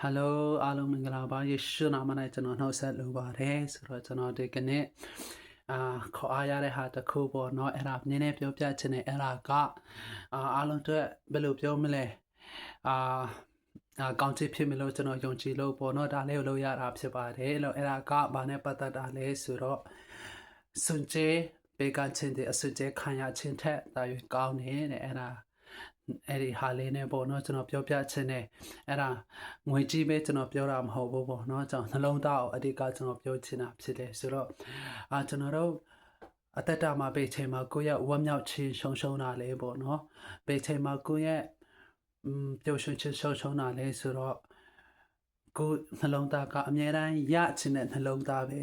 ဟယ်လိုအားလုံးမင်္ဂလာပါယေရှုနာမနဲ့ကျွန်တော်နှုတ်ဆက်လိုပါတယ်ဆိုတော့ကျွန်တော်ဒီကနေ့အာခေါ်အားရတဲ့ဟာတစ်ခုပေါ့เนาะအဲ့ဒါနည်းနည်းပြောပြချင်တယ်အဲ့ဒါကအာအားလုံးအတွက်ဘယ်လိုပြောမလဲအာအာကောင်းချစ်ဖြစ်မလို့ကျွန်တော်ယုံကြည်လို့ပေါ့เนาะဒါလေးကိုလုပ်ရတာဖြစ်ပါတယ်အဲ့တော့အဲ့ဒါကဘာနဲ့ပတ်သက်တာလဲဆိုတော့စွန်ချေဘေကချင်းတဲ့အစွန်ချေခံရချင်းထက်တာယူကောင်းတယ်တဲ့အဲ့ဒါ အဲ့ဒီဟာလေးနဲ့ပေါ့နော်ကျွန်တော်ပြောပြချင်တယ်အဲ့ဒါငွေကြီးပဲကျွန်တော်ပြောတာမဟုတ်ဘူးပေါ့နော်ကျွန်တော်နှလုံးသားကိုအဓိကကျွန်တော်ပြောချင်တာဖြစ်တယ်ဆိုတော့အာကျွန်တော်တို့အသက်တာမှာပေချိန်မှာကိုယ့်ရဲ့ဝမ်းမြောက်ခြင်းရှုံရှုံတာလေပေါ့နော်ပေချိန်မှာကိုယ့်ရဲ့อืมပျော်ရွှင်ခြင်းရှုံရှုံတာလေဆိုတော့ကိုယ်နှလုံးသားကအမြဲတမ်းရချင်တဲ့နှလုံးသားပဲ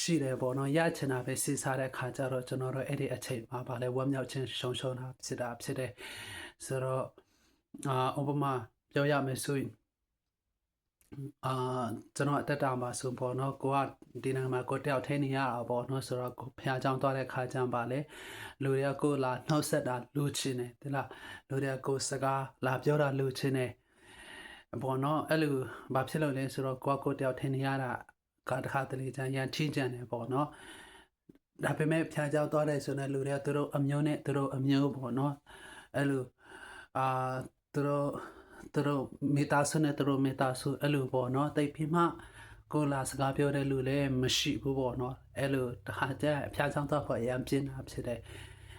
ရှိတယ်ပေါ့နော်ရချင်တာပဲစဉ်းစားတဲ့ခါကျတော့ကျွန်တော်တို့အဲ့ဒီအချိန်မှာဗာလဲဝမ်းမြောက်ခြင်းရှုံရှုံတာဖြစ်တာဖြစ်တယ် ဆိုတော့အာဥပမာပြောရမယ်ဆိုရင်အာကျွန်တော်တက်တာမှာဆိုပေါ့နော်ကိုကဒီနိုင်ငံမှာကိုတယောက်ထိုင်နေရတာပေါ့နော်ဆိုတော့ကိုဖះကြောင်သွားတဲ့ခါကြံပါလေလူတွေကကိုလာနှောက်ဆက်တာလူချင်းတယ်ဒီလားလူတွေကကိုစကားလာပြောတာလူချင်းတယ်ပေါ့နော်အဲ့လိုဘာဖြစ်လို့လဲဆိုတော့ကိုကကိုတယောက်ထိုင်နေရတာကတခါတလေကြံရန်ချင်းကြံတယ်ပေါ့နော်ဒါပေမဲ့ဖះကြောင်သွားတဲ့ဆိုတဲ့လူတွေကသူတို့အမျိုးနဲ့သူတို့အမျိုးပေါ့နော်အဲ့လို အာသူတို့သူတို့မေတ္တာဆုနဲ့သူတို့မေတ္တာဆုအဲ့လိုပေါ့နော်တိတ်ပြီးမှကိုလာစကားပြောတဲ့လူလည်းမရှိဘူးပေါ့နော်အဲ့လိုတခါကျအဖျားချောင်းတော့ပေါ့အရင်ပြင်းတာဖြစ်တယ်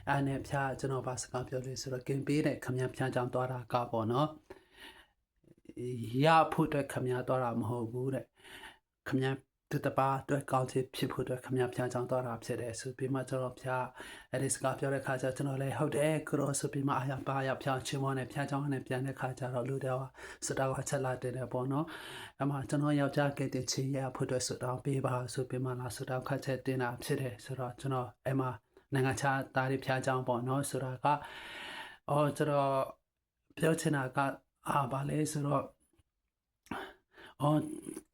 အဲ့နဲ့ဖျားကျွန်တော်ပါစကားပြောလို့ဆိုတော့ကင်ပေးတဲ့ခမည်းဖျားချောင်းသွားတာကပေါ့နော်ရဖို့အတွက်ခမည်းသွားတာမဟုတ်ဘူးတဲ့ခမည်း တူတပါအတွက်ကောင်းချစ်ဖြစ်ဖို့အတွက်ခမည်းဖျားချောင်းသွားတာဖြစ်တယ်ဆိုပြီးမှကျွန်တော်ဖျားအဲ့ဒီစကားပြောတဲ့ခါကျကျွန်တော်လည်းဟုတ်တယ်ခရောဆိုပြီးမှအရာပါရဖျားချင်းမနဲ့ဖျားချောင်းနဲ့ပြန်တဲ့ခါကျတော့လူတော်စတောက်ချက်လာတယ်ပေါ့နော်အမှကျွန်တော်ယောက်ျားကဲတဲ့ချီရဖို့အတွက်စတောက်ပေးပါဆိုပြီးမှလာစတောက်ခတ်ချက်တင်တာဖြစ်တယ်ဆိုတော့ကျွန်တော်အဲ့မှာနိုင်ငံခြားသားတွေဖျားချောင်းပေါ့နော်ဆိုတာကအော်ကျွန်တော်ပြောချင်တာကအာပါလဲဆိုတော့ အော်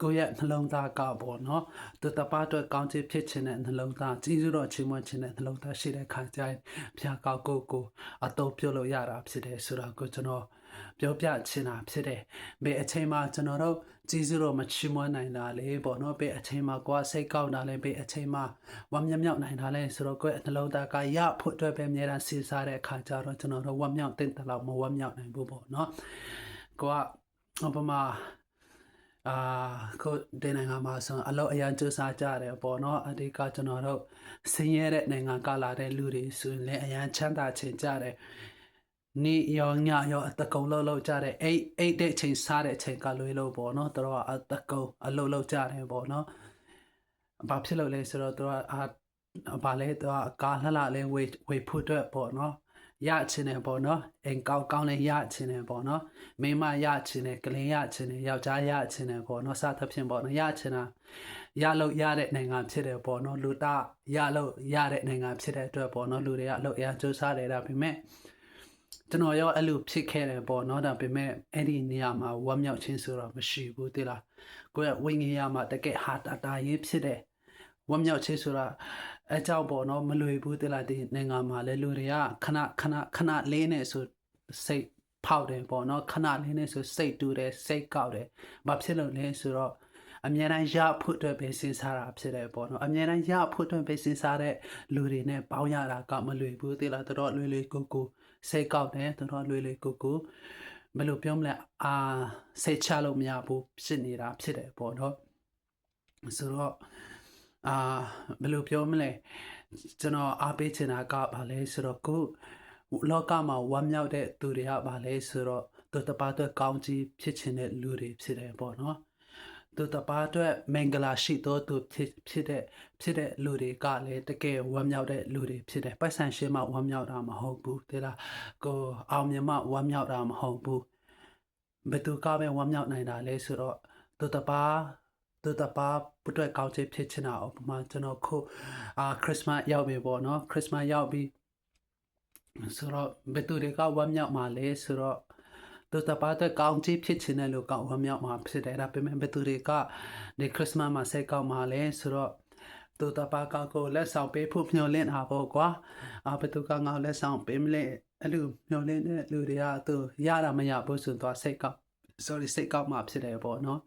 ကိုယ့်ရဲ့နှလုံးသားကပေါ့နော်သူတပတ်အတွက်ကောင်းချီးဖြစ်ခြင်းတဲ့နှလုံးသားကြီးစုတော့ချီးမွမ်းခြင်းတဲ့နှလုံးသားရှိတဲ့ခါကျရင်ဖျားကောက်ကိုကိုအတုံးပြုတ်လို့ရတာဖြစ်တယ်ဆိုတော့ကိုကျွန်တော်ပြောပြချင်တာဖြစ်တယ်ဘယ်အချိန်မှကျွန်တော်တို့ကြီးစုတော့မချီးမွမ်းနိုင်တာလေပေါ့နော်ဘယ်အချိန်မှကိုယ်စိတ်ကောက်တာလဲဘယ်အချိန်မှဝမ်းမြောက်မြောက်နိုင်တာလဲဆိုတော့ကိုယ့်နှလုံးသားကရဖို့အတွက်ပဲအများအားစဉ်းစားတဲ့အခါကျတော့ကျွန်တော်တို့ဝမ်းမြောက်တဲ့တလောက်မဝမ်းမြောက်နိုင်ဘူးပေါ့နော်ကိုကဥပမာ အာခုဒီနိုင်ငံမှာဆိုအလောက်အရန်စူးစမ်းကြတယ်ပေါ့နော်အဒီကကျွန်တော်တို့ဆင်းရဲတဲ့နိုင်ငံကလာတဲ့လူတွေဆိုရင်လည်းအရန်ချမ်းသာချင်ကြတယ်နေရောညရောအတကုံလောက်လောက်ကြတယ်အိတ်အိတ်တဲ့ချိန်စားတဲ့ချိန်ကလွေးလို့ပေါ့နော်သူတို့ကအတကုံအလုံးလောက်ကြတယ်ပေါ့နော်ဘာဖြစ်လို့လဲဆိုတော့သူကအာဘာလဲသူကကားလှလှလေးဝေဝေဖို့အတွက်ပေါ့နော် ရချင်တယ်ပေါ့နော်အိမ်ကောက်ကောင်းလေးရချင်တယ်ပေါ့နော်မိန်းမရချင်တယ်ကလေးရချင်တယ်ယောက်ျားရချင်တယ်ပေါ့နော်စသဖြင့်ပေါ့နော်ရချင်တာရလို့ရတဲ့နိုင်ငံဖြစ်တယ်ပေါ့နော်လူတာရလို့ရတဲ့နိုင်ငံဖြစ်တဲ့အတွက်ပေါ့နော်လူတွေကအလုပ်အရစူးစားတယ်ဒါပေမဲ့ကျွန်တော်ရောအဲ့လိုဖြစ်ခဲ့တယ်ပေါ့နော်ဒါပေမဲ့အဲ့ဒီနေရာမှာဝမ်းမြောက်ခြင်းဆိုတော့မရှိဘူးတိလားကိုယ့်ရဲ့ဝိညာဉ်ရမှာတကယ်ဟာတာတာရေးဖြစ်တယ် ဝမ်းမြောက်ခြင်းဆိုတာအကြောင်းပေါ့နော်မလွေဘူးတလားဒီနိုင်ငံမှာလဲလူတွေကခဏခဏခဏလေးနဲ့ဆိုစိတ်ဖောက်တယ်ပေါ့နော်ခဏလေးနဲ့ဆိုစိတ်တူတယ်စိတ်ကောက်တယ်ဘာဖြစ်လို့လဲဆိုတော့အများတိုင်းရဖို့အတွက်ပဲစဉ်းစားတာဖြစ်တယ်ပေါ့နော်အများတိုင်းရဖို့အတွက်ပဲစဉ်းစားတဲ့လူတွေနဲ့ပေါင်းရတာကမလွေဘူးတလားတော်လွေလွေကိုကိုစိတ်ကောက်တယ်တော်လွေလွေကိုကိုဘယ်လိုပြောမလဲအာစိတ်ချလို့မရဘူးဖြစ်နေတာဖြစ်တယ်ပေါ့နော်ဆိုတော့ အာဘယ်လိုပြောမလဲကျွန်တော်အားပေးချင်တာကဘာလဲဆိုတော့ကိုလောကမှာဝမ်းမြောက်တဲ့သူတွေကဘာလဲဆိုတော့သူတပါအတွက်ကောင်းကြီးဖြစ်ချင်တဲ့လူတွေဖြစ်တယ်ပေါ့နော်သူတပါအတွက်မင်္ဂလာရှိသောသူဖြစ်ဖြစ်တဲ့ဖြစ်တဲ့လူတွေကလည်းတကယ်ဝမ်းမြောက်တဲ့လူတွေဖြစ်တယ်ပိုက်ဆံရှင်းမှဝမ်းမြောက်တာမဟုတ်ဘူးတဲ့လားကိုအောင်မြင်မှဝမ်းမြောက်တာမဟုတ်ဘူးဘယ်သူကပဲဝမ်းမြောက်နိုင်တာလဲဆိုတော့သူတပါ သူတပါပုတ်ကောင်းချေဖြစ်ချင်တာဥပမာကျွန်တော်ခုအာခရစ်စမတ်ရောက်ပြီပေါ့နော်ခရစ်စမတ်ရောက်ပြီဆိုတော့ဘယ်သူတွေကဝမ်းမြောက်မှာလဲဆိုတော့သူတပါတဲ့ကောင်းချေဖြစ်ချင်တဲ့လူကဝမ်းမြောက်မှာဖြစ်တယ်ဒါပေမဲ့ဘယ်သူတွေကဒီခရစ်စမတ်မှာစိတ်ကောက်မှာလဲဆိုတော့သူတပါကကိုလက်ဆောင်ပေးဖို့မျှော်လင့်တာပေါ့ကွာအာဘယ်သူကငါ့ကိုလက်ဆောင်ပေးမလဲအဲ့လိုမျှော်လင့်တဲ့လူတွေကသူရတာမရဘူးဆိုတော့စိတ်ကောက် sorry စိတ်ကောက်မှဖြစ်တယ်ပေါ့နော်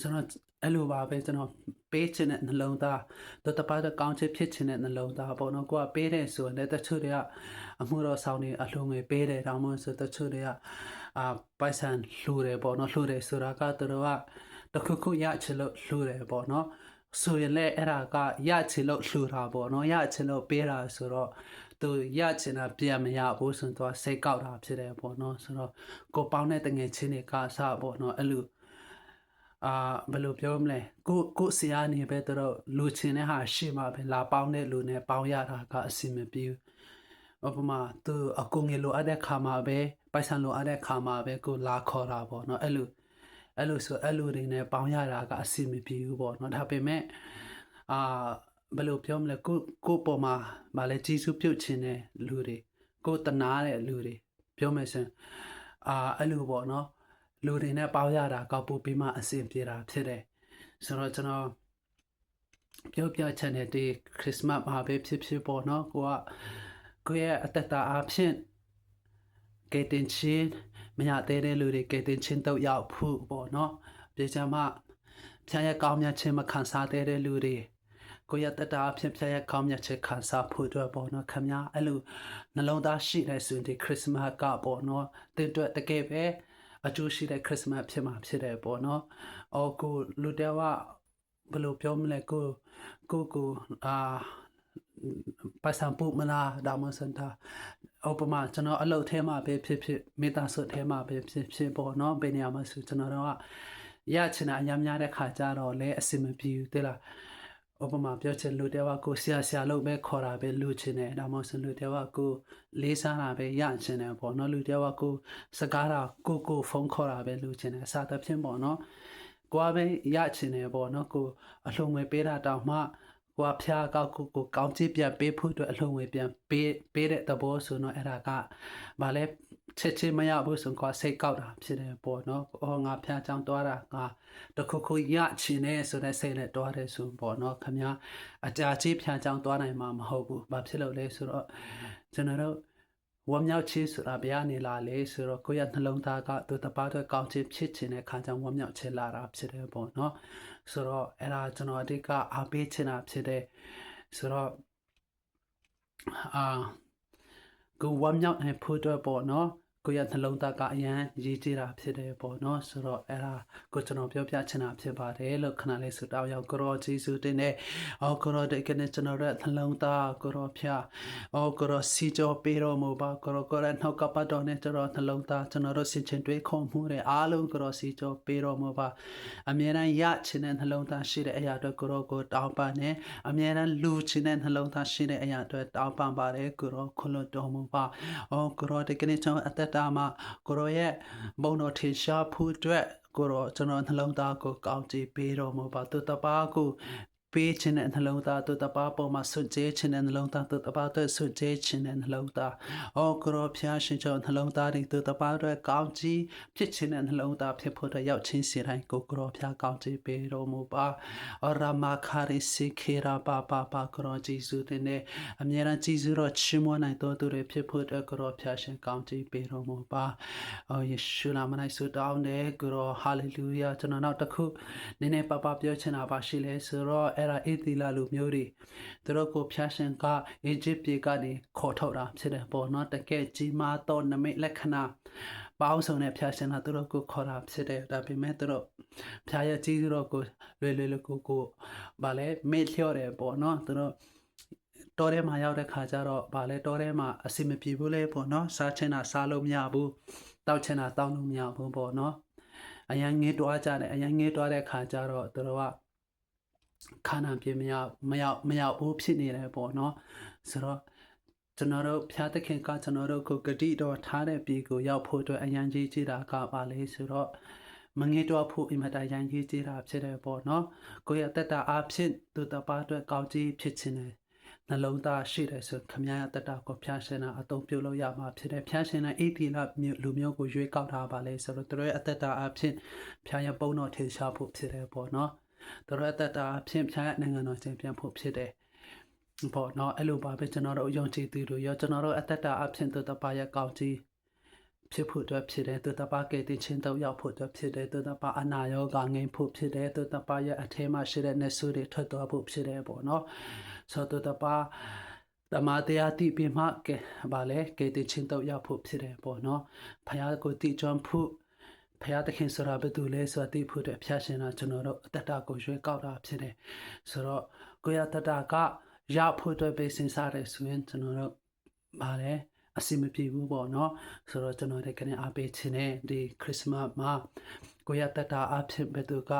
ဆိုတော့အဲ့လိုပါပဲကျွန်တော်ပေးချင်တဲ့နှလုံးသားတော့တပတ်ကောင်းချစ်ဖြစ်ချင်တဲ့နှလုံးသားပေါ့နော်ကိုကပေးတယ်ဆိုရင်လည်းတချို့တွေကအမှုတော်ဆောင်နေအလှငွေပေးတယ်တောင်းမဆိုတချို့တွေကအာပိုက်ဆံလှူတယ်ပေါ့နော်လှူတယ်ဆိုတာကသူတို့ကတခုခုရချင်လို့လှူတယ်ပေါ့နော်ဆိုရင်လည်းအဲ့ဒါကရချင်လို့လှူတာပေါ့နော်ရချင်လို့ပေးတာဆိုတော့သူရချင်တာပြန်မရဘူးဆိုတော့စိတ်ကောက်တာဖြစ်တယ်ပေါ့နော်ဆိုတော့ကိုပေါင်းတဲ့တငယ်ချင်းတွေကစပေါ့နော်အဲ့လို အာဘယ်လိုပြောမလဲကိုကိုဆရာနေပဲတော့လူချင်းတဲ့ဟာရှိမှပဲလာပေါင်းတဲ့လူနဲ့ပေါင်းရတာကအစီမပြေဘူးဥပမာသူအကုငယ်လိုအပ်တဲ့ခါမှာပဲပိုက်ဆံလိုအပ်တဲ့ခါမှာပဲကိုလာခေါ်တာပေါ့နော်အဲ့လိုအဲ့လိုဆိုအဲ့လိုတွေနဲ့ပေါင်းရတာကအစီမပြေဘူးပေါ့နော်ဒါပေမဲ့အာဘယ်လိုပြောမလဲကိုကိုပေါ်မှာမလဲကြီးစုပြုတ်ခြင်းတဲ့လူတွေကိုတနာတဲ့လူတွေပြောမယ်ဆိုရင်အာအဲ့လိုပေါ့နော် လူတွေနဲ့ပေါင်းရတာကောက်ပို့ပြီးမှအဆင်ပြေတာဖြစ်တယ်ဆိုတော့ကျွန်တော်ပြောပြချင်တဲ့ဒီခရစ်စမတ်မှာပဲဖြစ်ဖြစ်ပေါ့နော်ကိုကကိုရဲ့အသက်တာအဖြစ်ကဲတင်ချင်းမရသေးတဲ့လူတွေကဲတင်ချင်းတော့ရောက်ဖို့ပေါ့နော်ပြေချာမှဖြာရကောင်းမြတ်ခြင်းမခံစားသေးတဲ့လူတွေကိုရတတာအဖြစ်ဖြာရကောင်းမြတ်ခြင်းခံစားဖို့အတွက်ပေါ့နော်ခမညာအဲ့လိုနှလုံးသားရှိတဲ့ဆိုရင်ဒီခရစ်စမတ်ကပေါ့နော်တဲ့အတွက်တကယ်ပဲ အကျိုးရှိတဲ့ခရစ်စမတ်ဖြစ်မှာဖြစ်တယ်ပေါ့နော်။အော်ကိုလူတဲဝဘယ်လိုပြောမလဲကိုကိုကိုအာပတ်စံပုမလားဒါမှစန်တာဥပမာကျွန်တော်အလုပ်ထဲမှာပဲဖြစ်ဖြစ်မေတ္တာဆွတ်ထဲမှာပဲဖြစ်ဖြစ်ပေါ့နော်ဘယ်နေရာမှာဆိုကျွန်တော်တို့ကရချင်တာအများများတဲ့ခါကြတော့လဲအဆင်မပြေဘူးတဲ့လား ဥပမာပြောချင်လူတဲဝကိုဆရာဆရာလို့ပဲခေါ်တာပဲလူချင်တယ်ဒါမှမဟုတ်လူတဲဝကိုလေးစားတာပဲရချင်တယ်ပေါ့နော်လူတဲဝကိုစကားတာကိုကိုဖုန်းခေါ်တာပဲလူချင်တယ်အစားသဖြင့်ပေါ့နော်ကိုကပဲရချင်တယ်ပေါ့နော်ကိုအလှုံငွေပေးတာတောင်မှကိုကဖျားကောက်ကိုကိုကောင်းချစ်ပြန်ပေးဖို့အတွက်အလှုံငွေပြန်ပေးပေးတဲ့သဘောဆိုတော့အဲ့ဒါကဗာလဲ ချက်ချင်းမရဘူးဆိုတော့စိတ်ကောက်တာဖြစ်တယ်ပေါ့နော်။အော်ငါဖျားချောင်းတွားတာငါတခုခုရချင်နေဆိုတဲ့စိတ်နဲ့တွားတယ်ဆိုပေါ့နော်။ခမညာအကြာကြီးဖျားချောင်းတွားနိုင်မှာမဟုတ်ဘူး။ဘာဖြစ်လို့လဲဆိုတော့ကျွန်တော်တို့ဝမ်းမြောက်ခြင်းဆိုတာဘယ်ကနေလာလဲဆိုတော့ကိုယ့်ရဲ့နှလုံးသားကသူတပတ်အတွက်ကောင်းခြင်းဖြစ်ခြင်းတဲ့ခါကြောင့်ဝမ်းမြောက်ခြင်းလာတာဖြစ်တယ်ပေါ့နော်။ဆိုတော့အဲ့ဒါကျွန်တော်အတိတ်ကအားပေးခြင်းတာဖြစ်တယ်ဆိုတော့အာကိုဝမ်းမြောက်နေဖို့အတွက်ပေါ့နော် ကိုယ့်ရဲ့နှလုံးသားကအရန်ရေးကြည့်တာဖြစ်တယ်ပေါ့နော်ဆိုတော့အဲ့ဒါကိုကျွန်တော်ပြောပြချင်တာဖြစ်ပါတယ်လို့ခဏလေးဆိုတော့ရောက်ကိုရောဂျေစုတင်တဲ့အော်ကိုရောတဲ့ကနေကျွန်တော်ရဲ့နှလုံးသားကိုရောဖျားအော်ကိုရောစီကြောပေးတော်မူပါကိုရောကိုရနှောက်ကပတ်တော်နဲ့ကျွန်တော်နှလုံးသားကျွန်တော်တို့ဆင်ခြင်တွေးခုံမှုတဲ့အားလုံးကိုရောစီကြောပေးတော်မူပါအမြဲတမ်းရချင်တဲ့နှလုံးသားရှိတဲ့အရာအတွက်ကိုရောကိုတောင်းပန်နေအမြဲတမ်းလူချင်တဲ့နှလုံးသားရှိတဲ့အရာအတွက်တောင်းပန်ပါတယ်ကိုရောခွလို့တော်မူပါအော်ကိုရောတဲ့ကနေကျွန်တော်အသက်တာမှာကိုရောရဲ့ဘုံတော်ထင်ရှားဖို့အတွက်ကိုရောကျွန်တော်နှလုံးသားကိုကောင်းချီးပေးတော်မူပါသူတပါးကို ပေးခြင်းတဲ့နှလုံးသားသူတပါးပေါ်မှာဆွကျဲခြင်းတဲ့နှလုံးသားသူတပါးအတွက်ဆွကျဲခြင်းတဲ့နှလုံးသားအော်ကရောဖျားရှင်ကျော်နှလုံးသားတွေသူတပါးအတွက်ကောင်းကြီးဖြစ်ခြင်းတဲ့နှလုံးသားဖြစ်ဖို့အတွက်ရောက်ချင်းစီတိုင်းကိုကရောဖျားကောင်းကြီးပေးတော်မူပါအော်ရမခါရီစီခေရာပါပါပါကရောဂျေစုတင်နဲ့အမြဲတမ်းကြည်စုတော်ချီးမွမ်းနိုင်တော်သူတွေဖြစ်ဖို့အတွက်ကရောဖျားရှင်ကောင်းကြီးပေးတော်မူပါအော်ယေရှုနာမ၌ဆုတောင်းတယ်ကရောဟာလေလုယာကျွန်တော်နောက်တစ်ခုနည်းနည်းပါပါပြောချင်တာပါရှိလဲဆိုတော့အဲ့ဒါအေသီလာလူမျိုးတွေသူတို့ကိုဖျားရှင်ကအေဂျစ်ပြည်ကနေခေါ်ထုတ်တာဖြစ်တယ်ပေါ့နော်တကယ်ကြီးမားသောနမိတ်လက္ခဏာပေါင်းစုံနဲ့ဖျားရှင်ကသူတို့ကိုခေါ်တာဖြစ်တယ်ဒါပေမဲ့သူတို့ဖျားရဲ့ကြီးသူတို့ကိုလွယ်လွယ်လကိုကိုဗာလဲမေ့လျော့တယ်ပေါ့နော်သူတို့တော်ထဲမှာရောက်တဲ့ခါကျတော့ဗာလဲတော်ထဲမှာအစီမပြေဘူးလေပေါ့နော်စားချင်တာစားလို့မရဘူးတောက်ချင်တာတောက်လို့မရဘူးပေါ့နော်အရန်ငေးတွားကြတယ်အရန်ငေးတွားတဲ့ခါကျတော့သူတို့က ခန္ဓာပြမရောက်မရောက်မရောက်ဘူးဖြစ်နေတယ်ပေါ့နော်ဆိုတော့ကျွန်တော်တို့ဖျားသခင်ကကျွန်တော်တို့ကိုဂတိတော်ထားတဲ့ပြည်ကိုရောက်ဖို့အတွက်အရန်ကြီးကြည့်တာကပါလေဆိုတော့မငေတော့ဖို့အင်မတန်ရန်ကြီးကြည့်တာဖြစ်တယ်ပေါ့နော်ကိုယ့်ရဲ့တက်တာအဖြစ်သူတပါအတွက်ကောင်းကြီးဖြစ်ခြင်းတယ်နှလုံးသားရှိတယ်ဆိုခမရတက်တာကိုဖျားရှင်တာအသုံးပြုလို့ရမှာဖြစ်တယ်ဖျားရှင်တဲ့အိဒီလလူမျိုးကိုရွေးကောက်ထားပါလေဆိုတော့သူတို့ရဲ့အသက်တာအဖြစ်ဖျားရပုံတော်ထေရှားဖို့ဖြစ်တယ်ပေါ့နော် သူတို့အသက်တာအဖြစ်ဖျားရနိုင်ငံတော်ချင်းပြန်ဖို့ဖြစ်တယ်ပေါ့နော်အဲ့လိုပါပဲကျွန်တော်တို့ယုံကြည်သူတို့ရောကျွန်တော်တို့အသက်တာအဖြစ်သူတပါရကောင်းကြီးဖြစ်ဖို့အတွက်ဖြစ်တယ်သူတပါကဲတင်ချင်းတော့ရောက်ဖို့အတွက်ဖြစ်တယ်သူတပါအနာရောဂါငိမ့်ဖို့ဖြစ်တယ်သူတပါရဲ့အထဲမှာရှိတဲ့နေဆူတွေထွက်သွားဖို့ဖြစ်တယ်ပေါ့နော်ဆိုတော့သူတပါတမတရားတိပြမှကဲဗာလေကဲတင်ချင်းတော့ရောက်ဖို့ဖြစ်တယ်ပေါ့နော်ဖယားကိုတိကျွမ်းဖို့ ဖယားတခင်ဆိုတာဘယ်သူလဲဆိုတာသိဖို့အတွက်ဖျားရှင်တာကျွန်တော်တို့အတ္တတာကိုရွေးကောက်တာဖြစ်တယ်ဆိုတော့ကိုရတ္တတာကရဖို့အတွက်ပဲစဉ်းစားတယ်ဆိုရင်ကျွန်တော်တို့ဗာလေအစီမပြေဘူးပေါ့နော်ဆိုတော့ကျွန်တော်တို့ကနေအားပေးခြင်းနဲ့ဒီခရစ်စမတ်မှာကိုရတ္တတာအဖြစ်ဘယ်သူက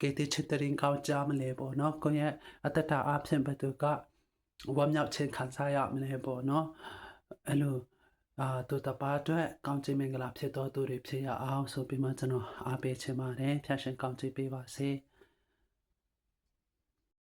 ကေတိချစ်တရင်ကောင်းကြမလဲပေါ့နော်ကိုရအတ္တတာအဖြစ်ဘယ်သူကဝမ်းမြောက်ခြင်းခံစားရမလဲပေါ့နော်အဲ့လို အာတူတပါအတွက်ကောင်းချီးမင်္ဂလာဖြစ်တော်သူတွေဖြစ်ရအောင်ဆိုပြီးမှကျွန်တော်အားပေးချင်ပါတယ်ဖျာရှင်ကောင်းချီးပေးပါစေ။